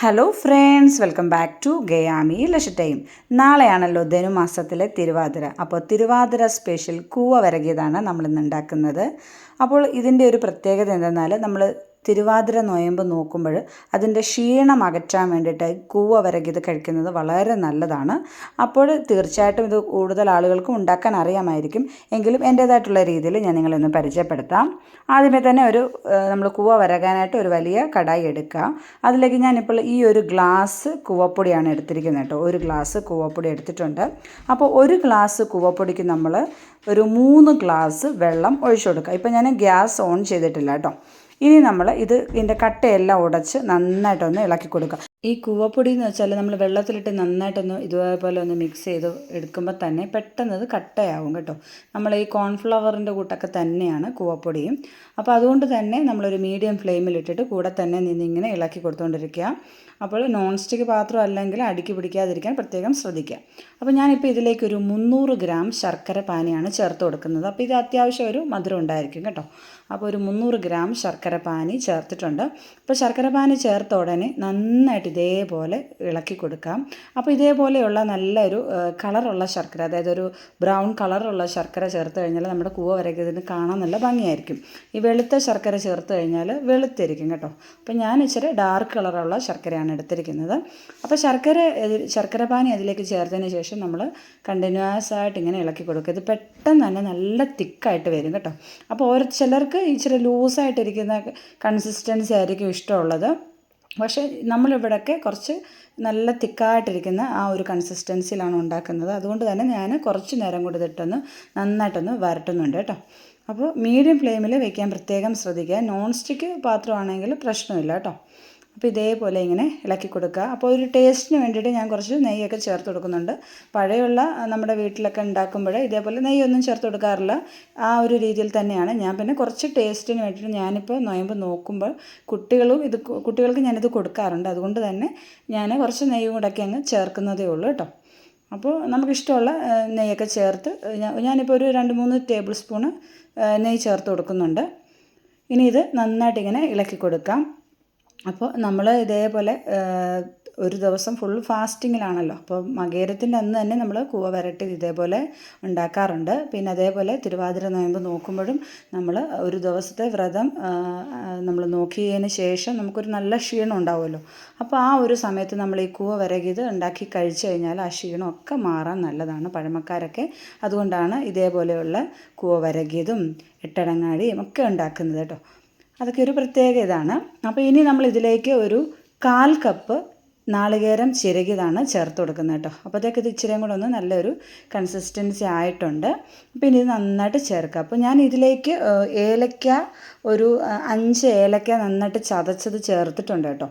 Hello friends welcome back to ഗയാമി ലഷട്ടയും നാളെയാണല്ലോ ധനുമാസത്തിലെ തിരുവാതിര. അപ്പോൾ തിരുവാതിര സ്പെഷ്യൽ കൂവ വരകിയതാണ് നമ്മളിന്ന് ഉണ്ടാക്കുന്നത്. അപ്പോൾ ഇതിന്റെ ഒരു പ്രത്യേകത എന്തെന്നാൽ നമ്മൾ തിരുവാതിര നോയമ്പ് നോക്കുമ്പോൾ അതിന്റെ ക്ഷീണം അകറ്റാൻ വേണ്ടിയിട്ട് കൂവ വരകിത് കഴിക്കുന്നത് വളരെ നല്ലതാണ്. അപ്പോൾ തീർച്ചയായിട്ടും ഇത് കൂടുതൽ ആളുകൾക്കും ഉണ്ടാക്കാൻ അറിയാമായിരിക്കും. എങ്കിലും എന്റേതായിട്ടുള്ള രീതിയിൽ ഞാൻ നിങ്ങളൊന്ന് പരിചയപ്പെടുത്താം. ആദ്യമേ തന്നെ ഒരു നമ്മൾ കൂവ വരകാനായിട്ട് ഒരു വലിയ കടായി എടുക്കുക. അതിലേക്ക് ഞാനിപ്പോൾ ഈ ഒരു ഗ്ലാസ് കൂവപ്പൊടിയാണ് എടുത്തിരിക്കുന്നത് കേട്ടോ. ഒരു ഗ്ലാസ് കൂവപ്പൊടി എടുത്തിട്ടുണ്ട്. അപ്പോൾ ഒരു ഗ്ലാസ് കൂവപ്പൊടിക്ക് നമ്മൾ ഒരു മൂന്ന് ഗ്ലാസ് വെള്ളം ഒഴിച്ചു കൊടുക്കുക. ഇപ്പോൾ ഞാൻ ഗ്യാസ് ഓൺ ചെയ്തിട്ടില്ല കേട്ടോ. ഇനി നമ്മൾ ഇത് ഇതിന്റെ കട്ടയെല്ലാം ഉടച്ച് നന്നായിട്ടൊന്ന് ഇളക്കി കൊടുക്കുക ഈ കൂവപ്പൊടി എന്ന് വെച്ചാൽ നമ്മൾ വെള്ളത്തിലിട്ട് നന്നായിട്ടൊന്ന് ഇതുപോലെ ഒന്ന് മിക്സ് ചെയ്ത് എടുക്കുമ്പോൾ തന്നെ പെട്ടെന്ന് ഇത് കട്ടയാവും കേട്ടോ. നമ്മൾ ഈ കോൺഫ്ലവറിന്റെ കൂട്ടൊക്കെ തന്നെയാണ് കൂവപ്പൊടിയും. അപ്പോൾ അതുകൊണ്ട് തന്നെ നമ്മളൊരു മീഡിയം ഫ്ലെയിമിലിട്ടിട്ട് കൂടെ തന്നെ നിന്നിങ്ങനെ ഇളക്കി കൊടുത്തുകൊണ്ടിരിക്കുക അപ്പോൾ നോൺ സ്റ്റിക്ക് പാത്രം അല്ലെങ്കിൽ അടുക്കി പിടിക്കാതിരിക്കാൻ പ്രത്യേകം ശ്രദ്ധിക്കുക. അപ്പോൾ ഞാനിപ്പോൾ ഇതിലേക്ക് ഒരു മുന്നൂറ് ഗ്രാം ശർക്കര പാനിയാണ് ചേർത്ത് കൊടുക്കുന്നത്. അപ്പോൾ ഇത് അത്യാവശ്യം ഒരു മധുരം ഉണ്ടായിരിക്കും കേട്ടോ. അപ്പോൾ ഒരു മുന്നൂറ് ഗ്രാം ശർക്കര പാനി ചേർത്തിട്ടുണ്ട്. അപ്പോൾ ശർക്കര പാനി ചേർത്ത ഉടനെ നന്നായിട്ട് ഇതേപോലെ ഇളക്കി കൊടുക്കാം. അപ്പോൾ ഇതേപോലെയുള്ള നല്ലൊരു കളറുള്ള ശർക്കര അതായത് ഒരു ബ്രൗൺ കളറുള്ള ശർക്കര ചേർത്ത് കഴിഞ്ഞാൽ നമ്മുടെ കൂവ വരയ്ക്കുന്നതിന് കാണാൻ നല്ല ഭംഗിയായിരിക്കും. ഈ വെളുത്ത ശർക്കര ചേർത്ത് കഴിഞ്ഞാൽ വെളുത്തിരിക്കും കേട്ടോ. അപ്പോൾ ഞാൻ ഇച്ചിരി ഡാർക്ക് കളറുള്ള ശർക്കരയാണ് എടുത്തിരിക്കുന്നത്. അപ്പോൾ ശർക്കര ശർക്കര പാനി അതിലേക്ക് ചേർത്തതിന് ശേഷം നമ്മൾ കണ്ടിന്യൂസ് ആയിട്ട് ഇങ്ങനെ ഇളക്കി കൊടുക്കുക. ഇത് പെട്ടെന്ന് തന്നെ നല്ല തിക്കായിട്ട് വരും കേട്ടോ. അപ്പോൾ ഓരോ ചിലർക്ക് ഇച്ചിരി ലൂസായിട്ടിരിക്കുന്ന കൺസിസ്റ്റൻസി ആയിരിക്കും ഇഷ്ടമുള്ളത്. പക്ഷേ നമ്മളിവിടെയൊക്കെ കുറച്ച് നല്ല തിക്കായിട്ടിരിക്കുന്ന ആ ഒരു കൺസിസ്റ്റൻസിയിലാണ് ഉണ്ടാക്കുന്നത്. അതുകൊണ്ട് തന്നെ ഞാൻ കുറച്ച് നേരം കൂടി ഇതിട്ടൊന്ന് നന്നായിട്ടൊന്ന് വരട്ടുന്നുണ്ട് കേട്ടോ. അപ്പോൾ മീഡിയം ഫ്ലെയിമിൽ വെക്കാൻ പ്രത്യേകം ശ്രദ്ധിക്കുക. നോൺ സ്റ്റിക്ക് പാത്രമാണെങ്കിൽ പ്രശ്നമില്ല കേട്ടോ. അപ്പോൾ ഇതേപോലെ ഇങ്ങനെ ഇളക്കി കൊടുക്കുക. അപ്പോൾ ഒരു ടേസ്റ്റിന് വേണ്ടിയിട്ട് ഞാൻ കുറച്ച് നെയ്യൊക്കെ ചേർത്ത് കൊടുക്കുന്നുണ്ട്. പഴയുള്ള നമ്മുടെ വീട്ടിലൊക്കെ ഉണ്ടാക്കുമ്പോൾ ഇതേപോലെ നെയ്യൊന്നും ചേർത്ത് കൊടുക്കാറില്ല. ആ ഒരു രീതിയിൽ തന്നെയാണ്. ഞാൻ പിന്നെ കുറച്ച് ടേസ്റ്റിന് വേണ്ടിയിട്ട് ഞാനിപ്പോൾ നോയമ്പ് നോക്കുമ്പോൾ കുട്ടികളും ഇത് കുട്ടികൾക്ക് ഞാനിത് കൊടുക്കാറുണ്ട്. അതുകൊണ്ട് തന്നെ ഞാൻ കുറച്ച് നെയ്യും കൂടെയൊക്കെ അങ്ങ് ചേർക്കുന്നതേ ഉള്ളൂ കേട്ടോ. അപ്പോൾ നമുക്കിഷ്ടമുള്ള നെയ്യൊക്കെ ചേർത്ത് ഞാനിപ്പോൾ ഒരു രണ്ട് മൂന്ന് ടേബിൾ സ്പൂണ് നെയ്യ് ചേർത്ത് കൊടുക്കുന്നുണ്ട്. ഇനി ഇത് നന്നായിട്ട് ഇങ്ങനെ ഇളക്കി കൊടുക്കാം. അപ്പോൾ നമ്മൾ ഇതേപോലെ ഒരു ദിവസം ഫുൾ ഫാസ്റ്റിങ്ങിലാണല്ലോ അപ്പോൾ മകേരത്തിന്റെ അന്ന് തന്നെ നമ്മൾ കൂവ വരട്ടി ഇതേപോലെ ഉണ്ടാക്കാറുണ്ട്. പിന്നെ അതേപോലെ തിരുവാതിര നോയമ്പ് നോക്കുമ്പോഴും നമ്മൾ ഒരു ദിവസത്തെ വ്രതം നമ്മൾ നോക്കിയതിന് ശേഷം നമുക്കൊരു നല്ല ക്ഷീണം ഉണ്ടാവുമല്ലോ. അപ്പോൾ ആ ഒരു സമയത്ത് നമ്മൾ ഈ കൂവ വരകിയത് ഉണ്ടാക്കി കഴിച്ചു കഴിഞ്ഞാൽ ആ ക്ഷീണമൊക്കെ മാറാൻ നല്ലതാണ്. പഴമക്കാരൊക്കെ അതുകൊണ്ടാണ് ഇതേപോലെയുള്ള കൂവ വരകിയതും എട്ടടങ്ങാടിയും ഒക്കെ ഉണ്ടാക്കുന്നത് കേട്ടോ. അതൊക്കെ ഒരു പ്രത്യേക ഇതാണ്. അപ്പോൾ ഇനി നമ്മൾ ഇതിലേക്ക് ഒരു കാൽ കപ്പ് നാളികേരം ചിരകിയതാണ് ചേർത്ത് കൊടുക്കുന്നത് കേട്ടോ. അപ്പോഴത്തേക്ക് ഇത് ഇച്ചിരിയും കൂടെ ഒന്ന് നല്ലൊരു കൺസിസ്റ്റൻസി ആയിട്ടുണ്ട്. പിന്നെ ഇത് നന്നായിട്ട് ചേർക്കുക. അപ്പോൾ ഞാൻ ഇതിലേക്ക് ഏലക്ക ഒരു അഞ്ച് ഏലക്ക നന്നായിട്ട് ചതച്ചത് ചേർത്തിട്ടുണ്ട് കേട്ടോ.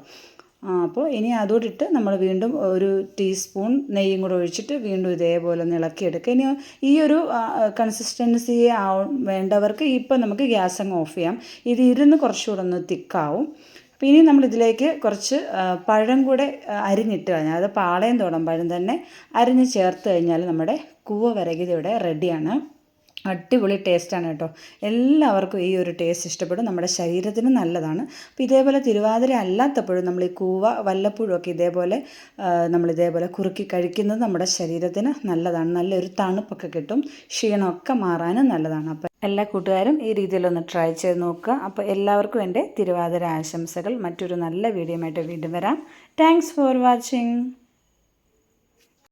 അപ്പോൾ ഇനി അതോടിട്ട് നമ്മൾ വീണ്ടും ഒരു ടീസ്പൂൺ നെയ്യും കൂടെ ഒഴിച്ചിട്ട് വീണ്ടും ഇതേപോലെ ഒന്ന് ഇളക്കിയെടുക്കുക. ഇനി ഈ ഒരു കൺസിസ്റ്റൻസി വേണ്ടവർക്ക് ഇപ്പം നമുക്ക് ഗ്യാസ് അങ്ങ് ഓഫ് ചെയ്യാം. ഇത് ഇരുന്ന് കുറച്ചുകൂടെ ഒന്ന് തിക്കാവും. അപ്പോൾ ഇനി നമ്മൾ ഇതിലേക്ക് കുറച്ച് പഴം കൂടെ അരിഞ്ഞിട്ട് കഴിഞ്ഞാൽ അത് പാളയം തോടം പഴം തന്നെ അരിഞ്ഞ് ചേർത്ത് കഴിഞ്ഞാൽ നമ്മുടെ കൂവ വരകിത ഇവിടെ റെഡിയാണ് അടിപൊളി ടേസ്റ്റാണ് കേട്ടോ. എല്ലാവർക്കും ഈ ഒരു ടേസ്റ്റ് ഇഷ്ടപ്പെടും. നമ്മുടെ ശരീരത്തിന് നല്ലതാണ്. അപ്പോൾ ഇതേപോലെ തിരുവാതിര അല്ലാത്തപ്പോഴും നമ്മൾ ഈ കൂവ വല്ലപ്പോഴും ഒക്കെ ഇതേപോലെ നമ്മൾ ഇതേപോലെ കുറുക്കി കഴിക്കുന്നത് നമ്മുടെ ശരീരത്തിന് നല്ലതാണ്. നല്ലൊരു തണുപ്പൊക്കെ കിട്ടും. ക്ഷീണമൊക്കെ മാറാനും നല്ലതാണ്. അപ്പോൾ എല്ലാ കൂട്ടുകാരും ഈ രീതിയിലൊന്ന് ട്രൈ ചെയ്ത് നോക്കുക. അപ്പോൾ എല്ലാവർക്കും എന്റെ തിരുവാതിര ആശംസകൾ. മറ്റൊരു നല്ല വീഡിയോ ആയിട്ട് വീണ്ടും വരാം. Thanks for watching